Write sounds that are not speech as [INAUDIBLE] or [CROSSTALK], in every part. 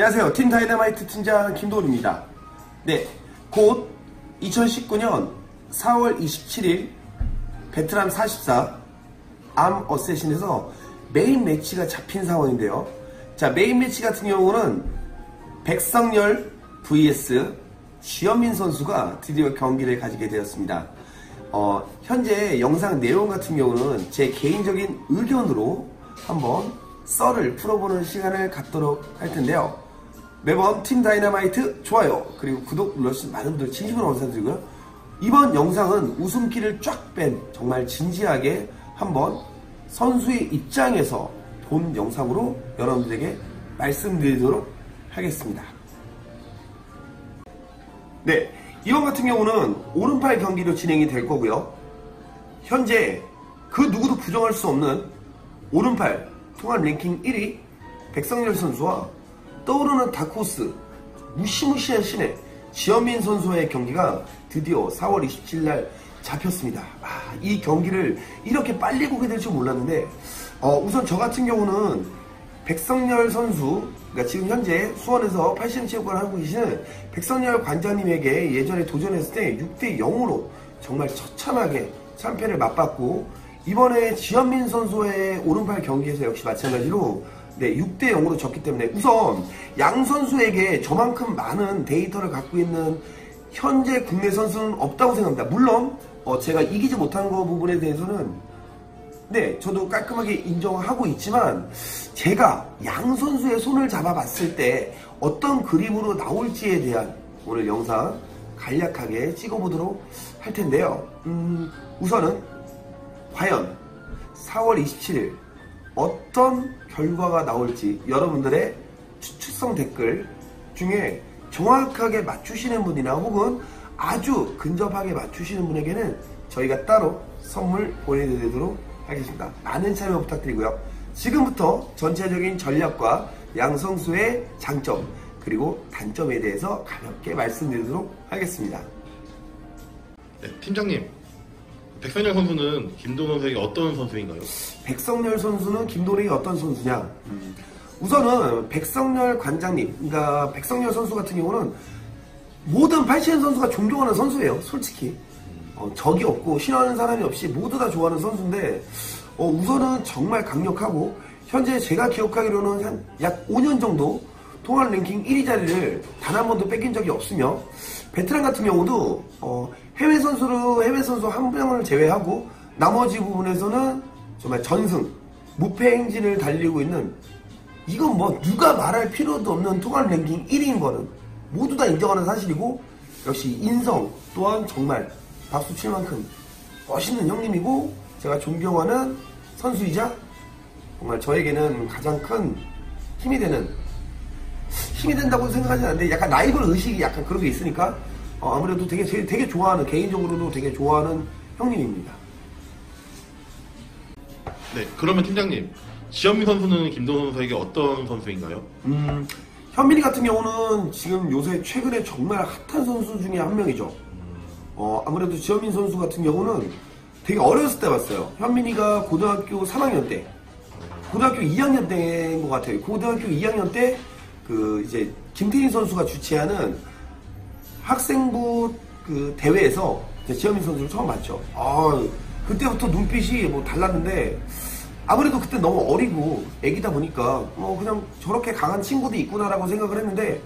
안녕하세요. 팀 다이너마이트 팀장 김도훈입니다. 네, 곧 2019년 4월 27일 베트남 44 암 어세신에서 메인 매치가 잡힌 상황인데요. 자, 메인 매치 같은 경우는 백성열 vs 지현민 선수가 드디어 경기를 가지게 되었습니다. 어, 현재 영상 내용 같은 경우는 제 개인적인 의견으로 한번 썰을 풀어보는 시간을 갖도록 할 텐데요. 매번 팀 다이너마이트 좋아요 그리고 구독 눌러주신 많은 분들 진심으로 감사드리고요. 이번 영상은 웃음기를 쫙 뺀 정말 진지하게 한번 선수의 입장에서 본 영상으로 여러분들에게 말씀드리도록 하겠습니다. 네, 이번 같은 경우는 오른팔 경기로 진행이 될 거고요. 현재 그 누구도 부정할 수 없는 오른팔 통합 랭킹 1위 백성열 선수와 떠오르는 다크호스 무시무시한 신의 지현민 선수와의 경기가 드디어 4월 27일 날 잡혔습니다. 아, 이 경기를 이렇게 빨리 보게 될 줄 몰랐는데 어, 우선 저 같은 경우는 백성열 선수 그러니까 지금 현재 수원에서 8신 체육관을 하고 계시는 백성열 관장님에게 예전에 도전했을 때 6대 0으로 정말 처참하게 참패를 맛봤고 이번에 지현민 선수의 오른팔 경기에서 역시 마찬가지로 네, 6대 0으로 졌기 때문에 우선 양 선수에게 저만큼 많은 데이터를 갖고 있는 현재 국내 선수는 없다고 생각합니다. 물론 어, 제가 이기지 못한 거 부분에 대해서는 네, 저도 깔끔하게 인정하고 있지만 제가 양 선수의 손을 잡아봤을 때 어떤 그림으로 나올지에 대한 오늘 영상 간략하게 찍어보도록 할 텐데요. 음, 우선은 과연 4월 27일 어떤 결과가 나올지 여러분들의 추측성 댓글 중에 정확하게 맞추시는 분이나 혹은 아주 근접하게 맞추시는 분에게는 저희가 따로 선물 보내드리도록 하겠습니다. 많은 참여 부탁드리고요. 지금부터 전체적인 전략과 양성수의 장점 그리고 단점에 대해서 가볍게 말씀드리도록 하겠습니다. 네, 팀장님, 백선영 선수는 김동원 선수에게 어떤 선수인가요? 백성열 선수는 김도래이 어떤 선수냐? 음, 우선은 백성열 관장님, 그러니까 백성열 선수 같은 경우는 모든 8시엔 선수가 존경하는 선수예요, 솔직히. 어, 적이 없고 싫어하는 사람이 없이 모두 다 좋아하는 선수인데 어, 우선은 정말 강력하고 현재 제가 기억하기로는 한 약 5년 정도 통합 랭킹 1위 자리를 단 한 번도 뺏긴 적이 없으며 베테랑 같은 경우도 어, 선수로 해외 선수 한 명을 제외하고 나머지 부분에서는 정말 전승 무패 행진을 달리고 있는 이건 뭐 누가 말할 필요도 없는 통합 랭킹 1위인 거는 모두 다 인정하는 사실이고 역시 인성 또한 정말 박수 칠 만큼 멋있는 형님이고 제가 존경하는 선수이자 정말 저에게는 가장 큰 힘이 되는 힘이 된다고 생각하지 않는데 약간 라이벌 의식이 약간 그런 게 있으니까 어, 아무래도 되게 되게 좋아하는 개인적으로도 되게 좋아하는 형님입니다. 네, 그러면 팀장님, 지현민 선수는 김동원 선수에게 어떤 선수인가요? 음, 현민이 같은 경우는 지금 요새 최근에 정말 핫한 선수 중에 한 명이죠. 어, 아무래도 지현민 선수 같은 경우는 되게 어렸을 때 봤어요. 현민이가 고등학교 3학년 때, 고등학교 2학년 때인 것 같아요. 고등학교 2학년 때, 그, 이제, 김태인 선수가 주최하는 학생부 그 대회에서 지현민 선수를 처음 봤죠. 아, 그때부터 눈빛이 뭐 달랐는데, 아무래도 그때 너무 어리고 애기다 보니까 뭐 그냥 저렇게 강한 친구도 있구나라고 생각을 했는데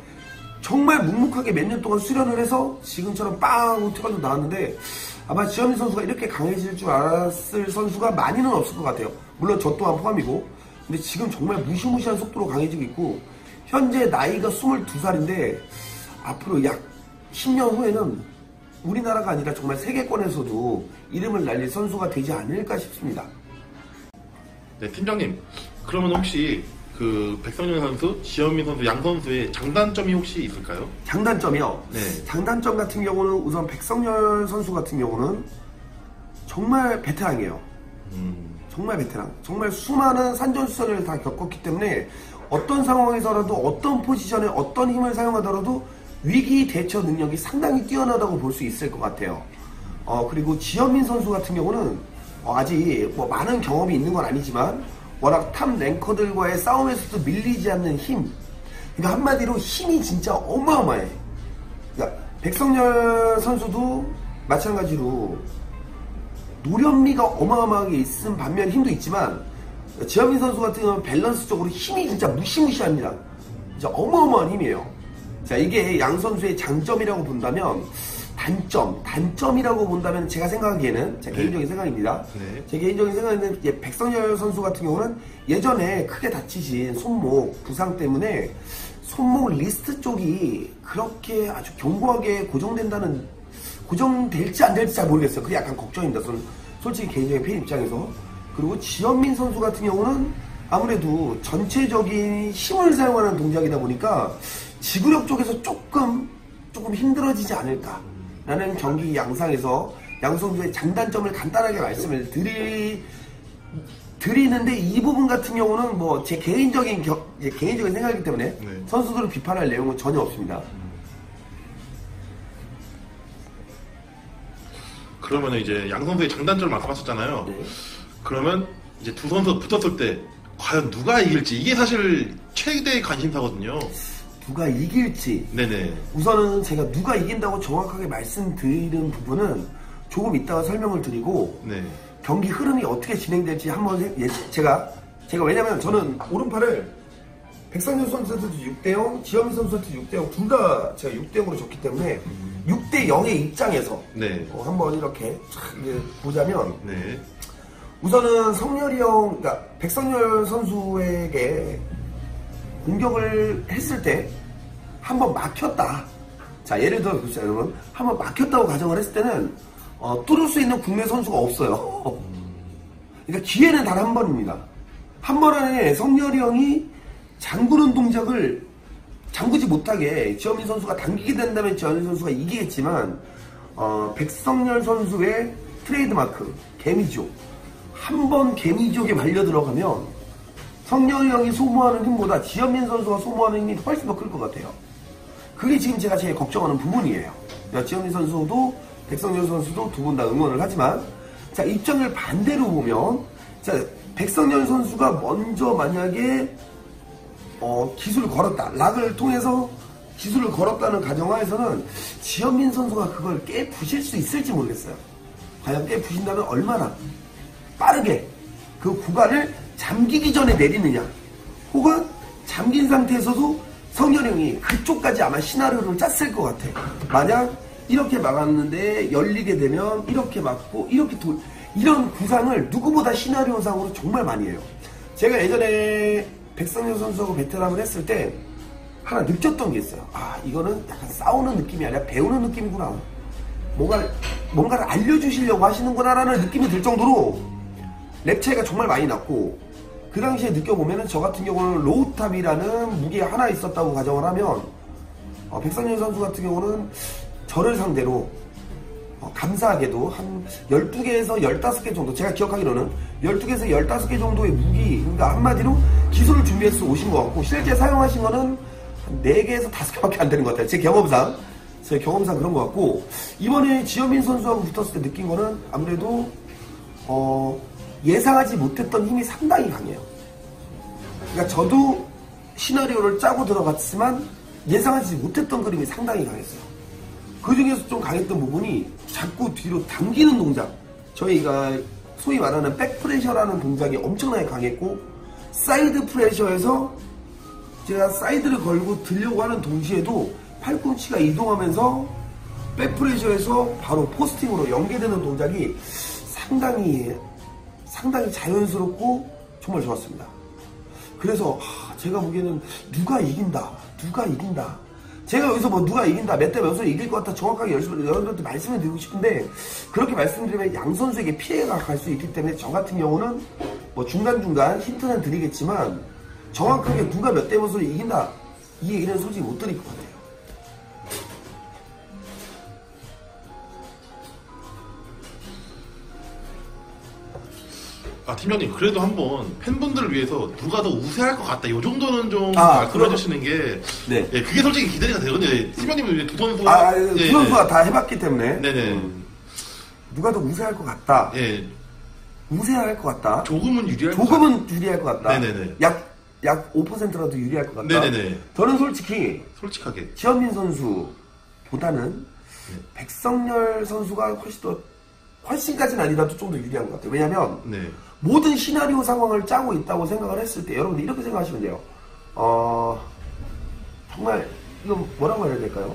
정말 묵묵하게 몇 년 동안 수련을 해서 지금처럼 빵 튀어져 나왔는데 아마 지현민 선수가 이렇게 강해질 줄 알았을 선수가 많이는 없을 것 같아요. 물론 저 또한 포함이고 근데 지금 정말 무시무시한 속도로 강해지고 있고 현재 나이가 22살인데 앞으로 약 10년 후에는 우리나라가 아니라 정말 세계권에서도 이름을 날릴 선수가 되지 않을까 싶습니다. 네, 팀장님, 그러면 혹시 그 백성현 선수, 지현민 선수 양 선수의 장단점이 혹시 있을까요? 장단점이요? 네. 장단점 같은 경우는 우선 백성열 선수 같은 경우는 정말 베테랑이에요. 음, 정말 베테랑. 정말 수많은 산전수전을 다 겪었기 때문에 어떤 상황에서라도 어떤 포지션에 어떤 힘을 사용하더라도 위기 대처 능력이 상당히 뛰어나다고 볼 수 있을 것 같아요. 어, 그리고 지현민 선수 같은 경우는 어, 아직 뭐 많은 경험이 있는 건 아니지만 워낙 탑 랭커들과의 싸움에서도 밀리지 않는 힘 그러니까 한마디로 힘이 진짜 어마어마해. 그러니까 백성열 선수도 마찬가지로 노련미가 어마어마하게 있은 반면 힘도 있지만 지현민 선수 같은 경우는 밸런스적으로 힘이 진짜 무시무시합니다. 진짜 어마어마한 힘이에요. 자 이게 양 선수의 장점이라고 본다면 단점, 단점이라고 본다면 제가 생각하기에는 제 네. 개인적인 생각입니다. 네. 제 개인적인 생각에는 이제 백성열 선수 같은 경우는 예전에 크게 다치신 손목 부상 때문에 손목 리스트 쪽이 그렇게 아주 견고하게 고정된다는 고정될지 안 될지 잘 모르겠어요. 그게 약간 걱정입니다. 저는 솔직히 개인적인 팬 입장에서 그리고 지현민 선수 같은 경우는 아무래도 전체적인 힘을 사용하는 동작이다 보니까 지구력 쪽에서 조금 조금 힘들어지지 않을까라는 경기 양상에서 양 선수의 장단점을 간단하게 말씀을 드리 드리는데 이 부분 같은 경우는 뭐 제 개인적인 겨- 제 개인적인 생각이기 때문에 네. 선수들을 비판할 내용은 전혀 없습니다. 그러면 이제 양 선수의 장단점을 말씀하셨잖아요. 네. 그러면 이제 두 선수 붙었을 때 과연 누가 이길지 이게 사실 최대의 관심사거든요. 누가 이길지 네네. 우선은 제가 누가 이긴다고 정확하게 말씀드리는 부분은 조금 이따가 설명을 드리고 네. 경기 흐름이 어떻게 진행될지 한번 해- 예, 제가 제가 왜냐면 저는 오른팔을 백상현 선수한테 6대0, 지현민 선수한테 6대0 둘 다 제가 6대0으로 졌기 때문에 6대0의 입장에서 네. 어, 한번 이렇게 보자면 네. 우선은 성열이 형, 그러니까 백성열 선수에게 공격을 했을 때 한번 막혔다. 자, 예를 들어 보시죠, 여러분. 한번 막혔다고 가정을 했을 때는 어, 뚫을 수 있는 국내 선수가 없어요. 그러니까 기회는 단 한 번입니다. 한 번 안에 성열이 형이 잠그는 동작을 잠그지 못하게 지현민 선수가 당기게 된다면 지현민 선수가 이기겠지만 어, 백성열 선수의 트레이드마크 개미족 한 번 개미족에 말려 들어가면 성열이 형이 소모하는 힘보다 지현민 선수가 소모하는 힘이 훨씬 더 클 것 같아요. 그게 지금 제가 제일 걱정하는 부분이에요. 그러니까 지현민 선수도 백성열 선수도 두 분 다 응원을 하지만 자 입장을 반대로 보면 자 백성열 선수가 먼저 만약에 어, 기술을 걸었다 락을 통해서 기술을 걸었다는 가정하에서는 지현민 선수가 그걸 깨 부실 수 있을지 모르겠어요. 과연 깨 부신다면 얼마나 빠르게 그 구간을 잠기기 전에 내리느냐 혹은 잠긴 상태에서도 성현형이 그쪽까지 아마 시나리오를 짰을 것 같아. 만약 이렇게 막았는데 열리게 되면 이렇게 막고 이렇게 돌 이런 구상을 누구보다 시나리오상으로 정말 많이 해요. 제가 예전에 백성현 선수하고 베테랑을 했을 때 하나 느꼈던 게 있어요. 아 이거는 약간 싸우는 느낌이 아니라 배우는 느낌이구나. 뭔가, 뭔가를 알려주시려고 하시는구나 라는 느낌이 들 정도로 랩 차이가 정말 많이 났고 그 당시에 느껴보면은 저 같은 경우는 로우탑이라는 무기가 하나 있었다고 가정을 하면 어, 백선현 선수 같은 경우는 저를 상대로 어, 감사하게도 한 12개에서 15개 정도 제가 기억하기로는 12개에서 15개 정도의 무기 그러니까 한마디로 기술을 준비해서 오신 것 같고 실제 사용하신 거는 한 4개에서 5개밖에 안 되는 것 같아요. 제 경험상. 제 경험상 그런 것 같고 이번에 지현민 선수하고 붙었을 때 느낀 거는 아무래도 어, 예상하지 못했던 힘이 상당히 강해요. 그러니까 저도 시나리오를 짜고 들어갔지만 예상하지 못했던 그림이 상당히 강했어요. 그 중에서 좀 강했던 부분이 자꾸 뒤로 당기는 동작. 저희가 소위 말하는 백프레셔라는 동작이 엄청나게 강했고 사이드 프레셔에서 제가 사이드를 걸고 들려고 하는 동시에도 팔꿈치가 이동하면서 백프레셔에서 바로 포스팅으로 연계되는 동작이 상당히 상당히 자연스럽고 정말 좋았습니다. 그래서 하, 제가 보기에는 누가 이긴다, 누가 이긴다. 제가 여기서 뭐 누가 이긴다, 몇 대 몇으로 이길 것 같다 정확하게 여러분들한테 말씀을 드리고 싶은데 그렇게 말씀드리면 양 선수에게 피해가 갈 수 있기 때문에 저 같은 경우는 뭐 중간중간 힌트는 드리겠지만 정확하게 누가 몇 대 몇으로 이긴다 이 얘기는 솔직히 못 드릴 것 같아요. 아 팀장님 그래도 한번 팬분들을 위해서 누가 더 우세할 것 같다. 이 정도는 좀 아, 말씀해 그럼- 주시는 게 네. 예, 그게 솔직히 기대가 되거든요. 예, 팀장님은 이제 두 선수 아, 아, 예, 두 선수가 다 해봤기 때문에 네네 음, 누가 더 우세할 것 같다. 예 우세할 것 같다. 조금은 유리할 것 조금은 유리할 것 같다. 네네네. 약 약 5%라도 유리할 것 같다. 네네네. 저는 솔직히 솔직하게. 지현민 선수보다는 백성열 선수가 훨씬 더 훨씬까지는 아니라도 좀 더 유리한 것 같아요. 왜냐하면 네. 모든 시나리오 상황을 짜고 있다고 생각을 했을 때 여러분들 이렇게 생각하시면 돼요. 어 정말 이거 뭐라고 해야 될까요?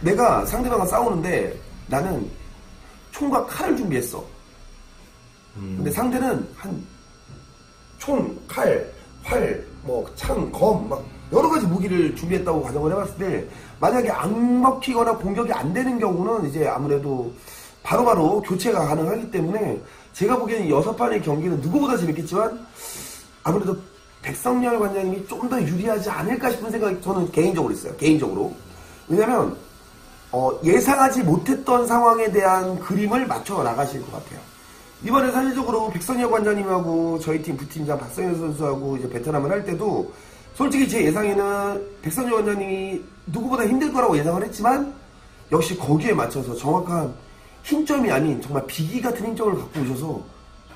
내가 상대방과 싸우는데 나는 총과 칼을 준비했어. 근데 상대는 한 총, 칼, 활, 뭐 창, 검, 막 여러 가지 무기를 준비했다고 가정을 해봤을 때 만약에 안 먹히거나 공격이 안 되는 경우는 이제 아무래도 바로바로 교체가 가능하기 때문에 제가 보기에는 여섯 판의 경기는 누구보다 재밌겠지만 아무래도 백성열 관장님이 좀 더 유리하지 않을까 싶은 생각이 저는 개인적으로 있어요. 개인적으로. 왜냐면 어, 예상하지 못했던 상황에 대한 그림을 맞춰 나가실 것 같아요. 이번에 사실적으로 백선혁 관장님하고 저희 팀 부팀장 박성현 선수하고 이제 베트남을 할 때도 솔직히 제 예상에는 백선혁 관장님이 누구보다 힘들 거라고 예상을 했지만 역시 거기에 맞춰서 정확한 힘점이 아닌 정말 비기 같은 힘점을 갖고 오셔서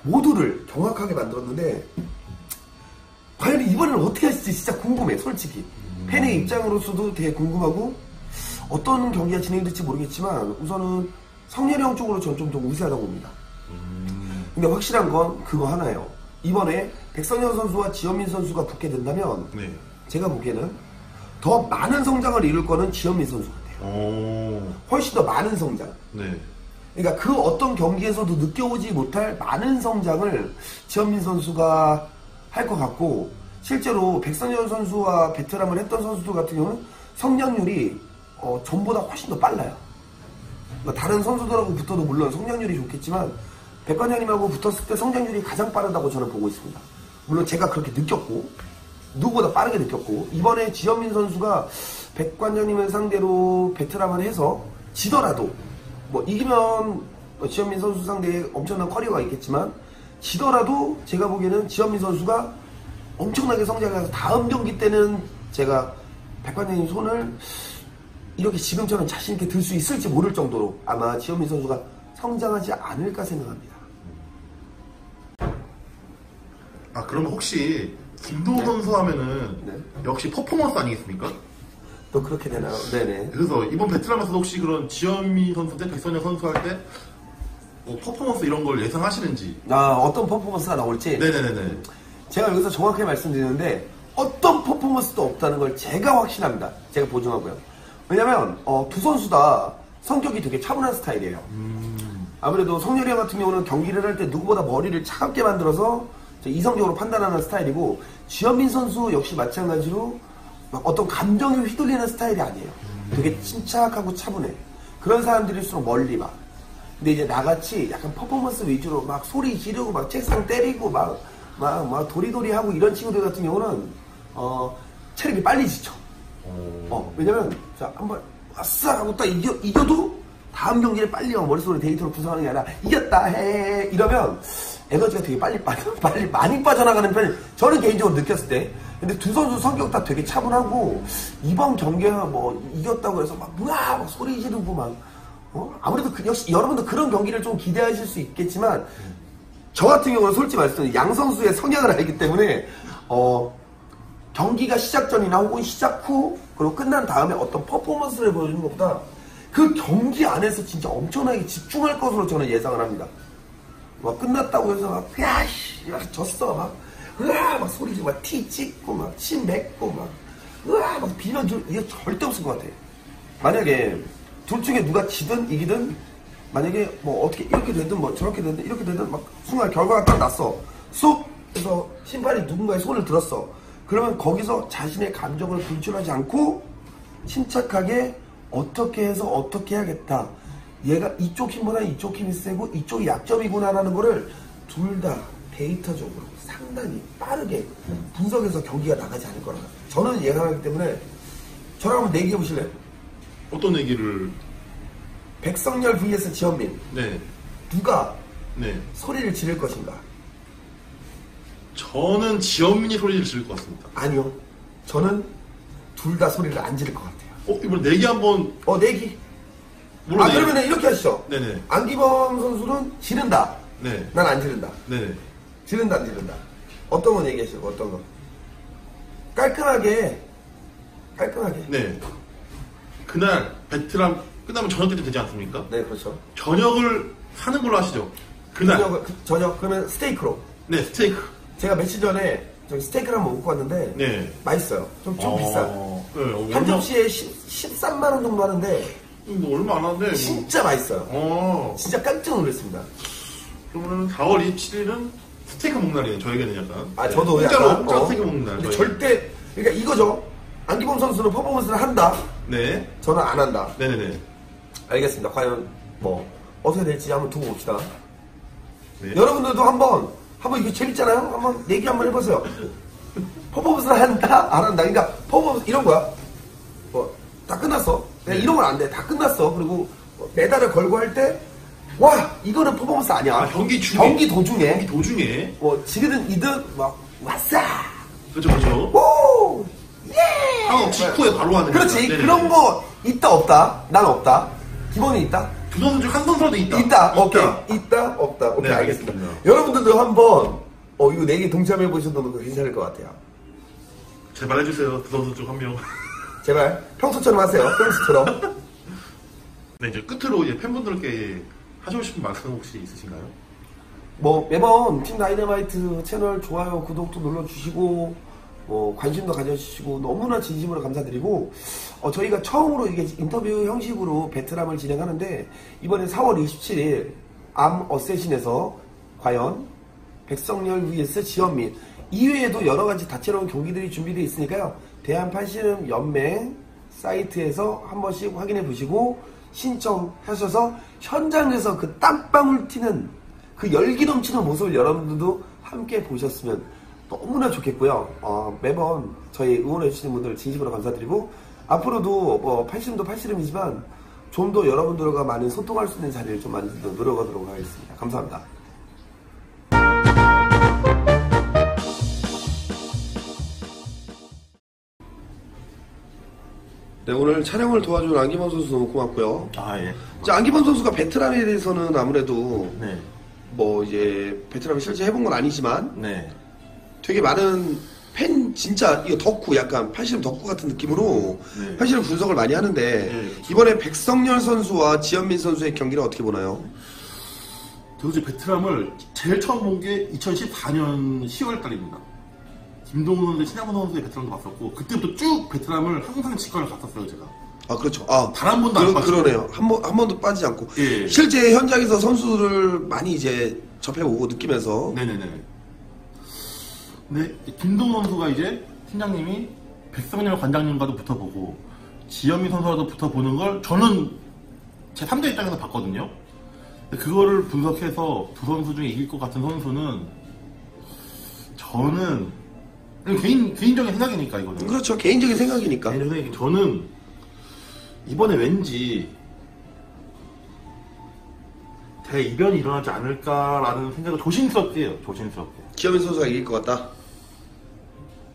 모두를 정확하게 만들었는데 과연 이번에는 어떻게 하실지 진짜 궁금해 솔직히. 팬의 입장으로서도 되게 궁금하고 어떤 경기가 진행될지 모르겠지만 우선은 성렬이 형 쪽으로 전좀더 우세하다고 봅니다. 근데 확실한 건 그거 하나예요. 이번에 백성현 선수와 지현민 선수가 붙게 된다면 네. 제가 보기에는 더 많은 성장을 이룰 거는 지현민 선수 같아요. 오. 훨씬 더 많은 성장. 네. 그러니까 그 어떤 경기에서도 느껴오지 못할 많은 성장을 지현민 선수가 할 것 같고 실제로 백선현 선수와 베트남을 했던 선수들 같은 경우는 성장률이 어, 전보다 훨씬 더 빨라요. 그러니까 다른 선수들하고 붙어도 물론 성장률이 좋겠지만 백관장님하고 붙었을 때 성장률이 가장 빠르다고 저는 보고 있습니다. 물론 제가 그렇게 느꼈고 누구보다 빠르게 느꼈고 이번에 지현민 선수가 백관장님을 상대로 베트남을 해서 지더라도 뭐 이기면 뭐 지현민 선수 상대에 엄청난 커리어가 있겠지만 지더라도 제가 보기에는 지현민 선수가 엄청나게 성장해서 다음 경기 때는 제가 백관장님 손을 이렇게 지금처럼 자신 있게 들 수 있을지 모를 정도로 아마 지현민 선수가 성장하지 않을까 생각합니다. 아 그럼 혹시 김도호 선수 하면은 네. 역시 퍼포먼스 아니겠습니까? 또 그렇게 되나요? 네네. 그래서 이번 베트남에서도 혹시 그런 지현미 선수 대 백선영 선수 할 때 뭐 퍼포먼스 이런 걸 예상하시는지? 아 어떤 퍼포먼스가 나올지 네네네네. 제가 여기서 정확하게 말씀드리는데 어떤 퍼포먼스도 없다는 걸 제가 확신합니다. 제가 보증하고요. 왜냐면 어, 두 선수 다 성격이 되게 차분한 스타일이에요. 아무래도 성렬이 형 같은 경우는 경기를 할 때 누구보다 머리를 차갑게 만들어서 이성적으로 판단하는 스타일이고 지현민 선수 역시 마찬가지로 막 어떤 감정이 휘둘리는 스타일이 아니에요. 되게 침착하고 차분해. 그런 사람들일수록 멀리 봐. 근데 이제 나같이 약간 퍼포먼스 위주로 막 소리 지르고 막 책상 때리고 막, 막, 막 도리도리 하고 이런 친구들 같은 경우는, 어, 체력이 빨리 지쳐. 어, 왜냐면, 자, 한 번, 아싸! 하고 딱 이겨, 이겨도 다음 경기를 빨리 막 머릿속으로 데이터로 구성하는 게 아니라, 이겼다! 해! 이러면, 에너지가 되게 빨리 빠져, [LAUGHS] 빨리 많이 빠져나가는 편이, 저는 개인적으로 느꼈을 때. 근데 두 선수 성격 다 되게 차분하고, 이번 경기에 뭐, 이겼다고 해서 막, 뭐야! 막 소리 지르고 막, 어? 아무래도 그, 역시 여러분도 그런 경기를 좀 기대하실 수 있겠지만 저 같은 경우는 솔직히 말씀드리면 양 선수의 성향을 알기 때문에 어, 경기가 시작 전이나 혹은 시작 후 그리고 끝난 다음에 어떤 퍼포먼스를 보여주는 것보다 그 경기 안에서 진짜 엄청나게 집중할 것으로 저는 예상을 합니다. 막 끝났다고 해서 막 야씨 야, 졌어 막 으아 막 소리 지르고 막 티 찍고 막 침 뱉고 막 으아 막 비난 줄 이게 절대 없을 것 같아. 만약에 둘 중에 누가 지든 이기든 만약에 뭐 어떻게 이렇게 되든 뭐 저렇게 되든 이렇게 되든 막 순간 결과가 딱 났어. 쑥 해서 심판이 누군가의 손을 들었어. 그러면 거기서 자신의 감정을 분출하지 않고 침착하게 어떻게 해서 어떻게 해야겠다. 얘가 이쪽 힘보다 이쪽 힘이 세고 이쪽이 약점이구나라는 거를 둘 다 데이터적으로 상당히 빠르게 분석해서 경기가 나가지 않을 거라 저는 예상하기 때문에 저랑 한번 내기해 보실래요? 어떤 얘기를? 백성열 vs 지현민 네. 누가 네. 소리를 지를 것인가? 저는 지현민이 소리를 지를 것 같습니다. 아니요. 저는 둘 다 소리를 안 지를 것 같아요. 어, 이번 내기 한번 어, 내기. 아, 내기. 그러면 이렇게 하시죠. 네네. 안기범 선수는 지른다. 네. 난 안 지른다. 네네. 지른다, 안 지른다. 어떤 건 얘기하시고, 어떤 거? 깔끔하게 깔끔하게. 네. 그날 베트남 끝나면 저녁 때도 되지 않습니까? 네, 그렇죠. 저녁을 사는 걸로 하시죠. 그날. 저녁, 그- 저녁 그러면 스테이크로. 네, 스테이크. 제가 며칠 전에 저기 스테이크를 한번 먹고 왔는데 네. 맛있어요. 좀, 좀 어, 비싸. 네, 어, 한 접시에 10, 13만 원 정도 하는데 뭐 얼마 안 하는데. 뭐. 진짜 맛있어요. 어. 진짜 깜짝 놀랐습니다. 그러면 4월 27일은 스테이크 먹는 날이에요. 저에게는 약간. 아 네, 저도 공짜로 약간 어, 스테이크 먹는 날. 근데. 절대 그러니까 이거죠. 안기범 선수는 퍼포먼스를 한다. 네. 저는 안 한다. 네네네. 알겠습니다. 과연 뭐 어떻게 될지 한번 두고 봅시다. 네. 여러분들도 한번 한번 이거 재밌잖아요. 한번 얘기 한번 해보세요. 퍼포먼스를 한다, 안 한다. 그러니까 퍼포먼스 이런 거야. 뭐 다 끝났어. 그냥 네. 이런 건 안 돼. 다 끝났어. 그리고 뭐 메달을 걸고 할 때 와 이거는 퍼포먼스 아니야. 아, 경기 중에. 경기 도중에 경기 도중에. 뭐 지르든 이든 막 왔어. 그렇죠, 그렇죠. 오 예. 상황 직후에 바로 하는 그렇지. 거니까. 네네네. 그런 거 있다 없다. 난 없다. 기본이 있다. 두 선수 중한 선수라도 있다. 있다. 오케이. 있다. 없다. 오케이. 네, 알겠습니다. 알겠습니다. 여러분들도 한번 어 이거 내기 동참해 보셔도 괜찮을 것 같아요. 제발 해주세요. 두 선수 중한 명. 제발 평소처럼 하세요. [LAUGHS] 평소처럼. 네, 이제 끝으로 이제 팬분들께 하시고 싶은 말씀 혹시 있으신가요? 뭐 매번 팀 다이너마이트 채널 좋아요, 구독도 눌러주시고 뭐 관심도 가져주시고 너무나 진심으로 감사드리고 어, 저희가 처음으로 이게 인터뷰 형식으로 베트남을 진행하는데 이번에 4월 27일 암 어쌔신에서 과연 백성열 vs 지현민 이외에도 여러 가지 다채로운 경기들이 준비되어 있으니까요 대한 팔씨름 연맹 사이트에서 한 번씩 확인해 보시고 신청하셔서 현장에서 그 땀방울 튀는 그 열기 넘치는 모습을 여러분들도 함께 보셨으면 너무나 좋겠고요. 어, 매번 저희 응원해주시는 분들 진심으로 감사드리고 앞으로도 뭐 팔씨름도 팔씨름이지만 좀 더 여러분들과 많은 소통할 수 있는 자리를 좀더 노력하도록 하겠습니다. 감사합니다. 네, 오늘 촬영을 도와준 안기범 선수 너무 고맙고요. 아, 예. 자, 안기범 선수가 베트남에 대해서는 아무래도 네. 뭐 이제 베트남에 실제 해본 건 아니지만 네. 되게 많은 팬 진짜 이거 덕후 약간 팔씨름 덕후 같은 느낌으로 네. 팔씨름 분석을 많이 하는데 네. 이번에 백성열 선수와 지현민 선수의 경기를 어떻게 보나요? 이제 베트남을 제일 처음 본 게 2014년 10월 달입니다. 김동훈 선수, 신양훈 선수의 베트남도 봤었고 그때부터 쭉 베트남을 항상 직관을 갔었어요 제가. 아 그렇죠. 아 단 한 번도 안 그러, 빠지고. 그러네요. 한번 한 번도 빠지지 않고 예. 실제 현장에서 선수들을 많이 이제 접해보고 느끼면서 네네네. 근데 김동훈 선수가 이제 팀장님이 백성열 관장님과도 붙어보고 지현미 선수와도 붙어보는 걸 저는 제 3자 입장에서 봤거든요. 그거를 분석해서 두 선수 중에 이길 것 같은 선수는 저는 개인 개인적인 생각이니까 이거는 그렇죠. 개인적인 생각이니까. 개인적인 생각이 저는 이번에 왠지 대이변이 일어나지 않을까라는 생각을 조심스럽게 해요. 조심스럽게. 지현민 선수가 이길 것 같다.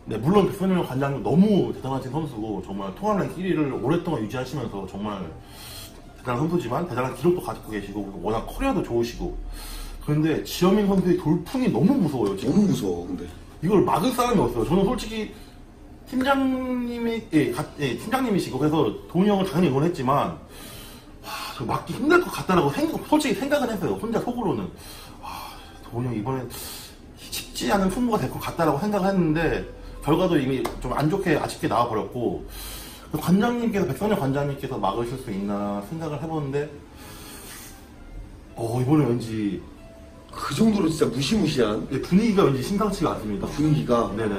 네, 물론 백선영 관장님 너무 대단하신 선수고 정말 통합 랭킹 1위를 오랫동안 유지하시면서 정말 대단한 선수지만 대단한 기록도 가지고 계시고 워낙 커리어도 좋으시고 그런데 지현민 선수의 돌풍이 너무 무서워요. 지금 너무 무서워 근데. 이걸 막을 사람이 없어요. 저는 솔직히 팀장님이 예, 가- 예, 팀장님이시고 그래서 동희 형을 당연히 응원했지만 와, 저 막기 힘들 것 같다라고 생각, 솔직히 생각은 했어요. 혼자 속으로는 와, 동희 형 이번엔 쉽지 않은 승부가 될 것 같다라고 생각했는데 결과도 이미 좀 안 좋게 아쉽게 나와버렸고 관장님께서 백선영 관장님께서 막으실 수 있나 생각을 해보는데 어 이번에 왠지 그 정도로 진짜 무시무시한 분위기가 왠지 심상치가 않습니다. 분위기가 네네.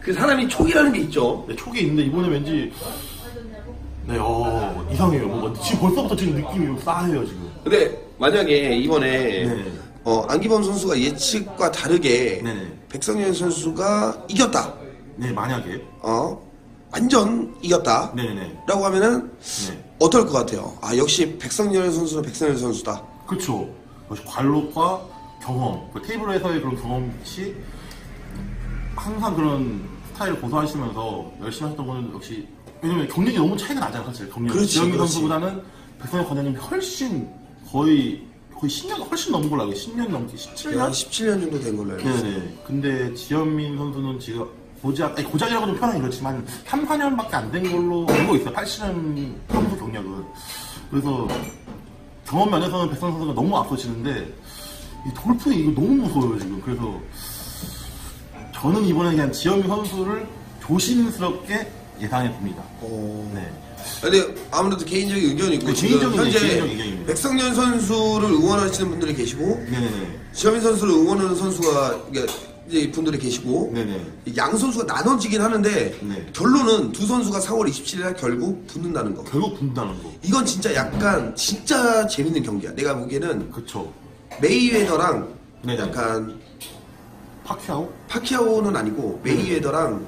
그 사람이 촉이라는 게 있죠. 네, 촉이 있는데 이번에 왠지 네, 어, 이상해요. 뭔가 지금 벌써부터 지금 느낌이 싸해요 지금. 근데 만약에 이번에 네. 어, 안기범 선수가 예측과 다르게 네네. 백성현 선수가 이겼다. 네, 만약에. 어, 완전 이겼다. 네네네. 라고 하면은 네. 어떨 것 같아요? 아 역시 백성열 선수는 백성열 선수다. 그 쵸. 역시 관록과 경험, 그 테이블에서의 그런 경험치, 항상 그런 스타일을 고수하시면서 열심히 하셨던 거는 역시, 왜냐면 경력이 너무 차이가 나잖아요, 사실. 경력이. 그렇지, 지영기 그렇지. 선수보다는 백성현 관장님이 훨씬 훨씬 거의 10년 훨씬 넘은 걸로 알고 10년 넘게 17년? 한 17년 정도 된 걸로 알고 있어요. 네네. 근데 지현민 선수는 지금 고작, 아니, 고작이라고도 표현하기 그렇지만 3, 4년밖에 안 된 걸로 알고 있어요. 8시즌 선수 경력은. 그래서 경험 면에서는 백선 선수가 너무 앞서지는데 이 돌풍이 이거 너무 무서워요 지금. 그래서 저는 이번에 그냥 지현미 선수를 조심스럽게 예상해 봅니다. 네. 근데 아무래도 개인적인 의견이고 네, 개인적인 현재 개인적인 의견입니다. 백성년 선수를 응원하시는 분들이 계시고 네네네. 지현민 선수를 응원하는 선수가 이게 이제 분들이 계시고 네네. 양 선수가 나눠지긴 하는데 네. 결론은 두 선수가 4월 27일 날 결국 붙는다는 거. 결국 분다는 거. 이건 진짜 약간 진짜 재밌는 경기야. 내가 보기에는 그쵸. 메이웨더랑 네네. 약간 파키아오? 파키아오는 아니고 메이웨더랑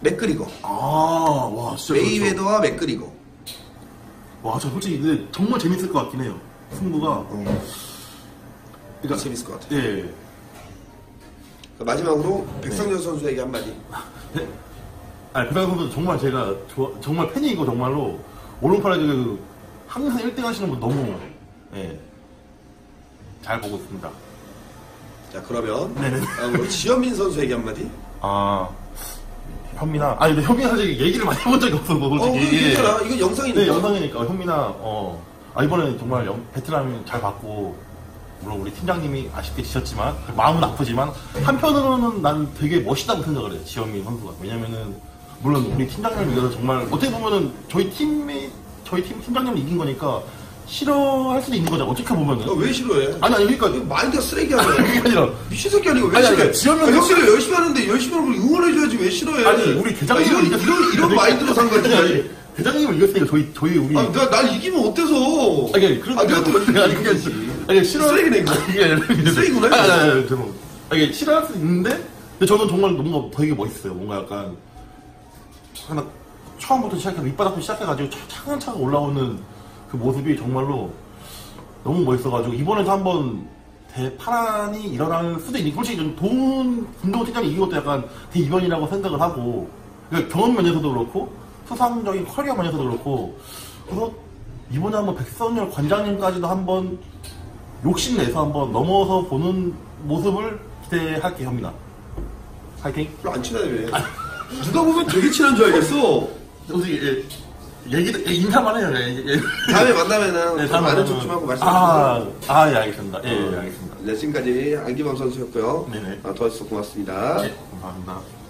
맥그리거. 아, 와, 진짜. 그렇죠. 메이웨더와 맥그리거. 와, 저 솔직히 근데 정말 재밌을 것 같긴 해요. 승부가. 어, 그러니까, 재밌을 것 같아. 예. 마지막으로 백성현 선수에게 한마디. 네. 아니, 배당 선수 정말 제가 좋아, 정말 팬이고 정말로 오른팔에 그 항상 1등 하시는 분 너무 예. 잘 보고 있습니다. 자 그러면 네네. 다음으로 지현민 선수에게 한마디. 아 현민아 아니 근데 현민아 사실 얘기를 많이 해본 적이 없어서 어, 솔직히 이거 괜찮아. 이거 영상이니까. 네 영상이니까 어, 현민아 어 아, 이번에 정말 영- 베트남 잘 받고 물론 우리 팀장님이 아쉽게 지셨지만 마음은 아프지만 한편으로는 난 되게 멋있다고 생각을 해요 지현민 선수가 왜냐면은 물론 우리 팀장님을 이겨서 정말 어떻게 보면은 저희 팀이 저희 팀 팀장님을 이긴 거니까 싫어할 수도 있는 거죠 어떻게 보면은 너왜 싫어해? 아니 아니 그러니까 마인드가 쓰레기야. 그게 아니라 미친 새끼 아니고 왜 아니, 싫어해? 아니, 지현민 아니, 형들이 열심히 하는데 열심히 하는 걸 응원해줘야지 왜 싫어해? 아니 우리 대장님을 이런, 이런, 이런 마인드로 산 거지. 아니, 아니, 대장님을 이겼으니까 저희 저희 우리 아, 내가 날 이기면 어때서? 아니, 그런 아, 내가 또 아니, 그게. 아니라- 아니, 싫어. 쓰레기네, 이거. 그게 아니라- 쓰레기구나, 이거. 아니, 아니, 아니, 이게 싫어할 수 있는데, 근데 저는 정말 뭔가 되게 멋있어요. 뭔가 약간, 하나, 처음부터 시작해서 밑바닥부터 시작해가지고 차- 차근차근 올라오는 그 모습이 정말로 너무 멋있어가지고, 이번에도 한번 대파란이 일어날 수도 있는, 솔직히 좀 돈, 김동호 팀장이 이긴 것도 약간 대이변이라고 생각을 하고, 그러니까 경험 면에서도 그렇고, 수상적인 커리어 면에서도 그렇고, 그래서 이번에 한번 백선열 관장님까지도 한번 욕심내서 한번 넘어서 보는 모습을 기대할게 합니다. 파이팅! 안 친하다며. 누가 보면 되게 친한 줄 알겠어. 솔직히, 예, 얘기도, 예, 인사만 해요. 예, 예. 다음에 만나면은 네, 좀 많은 다음에 척좀 하고 말씀 아. 아, 예, 알겠습니다. 예, 예, 알겠습니다. 네, 지금까지 안기범 선수였고요. 네네. 아, 도와주셔서 고맙습니다. 네, 감사합니다.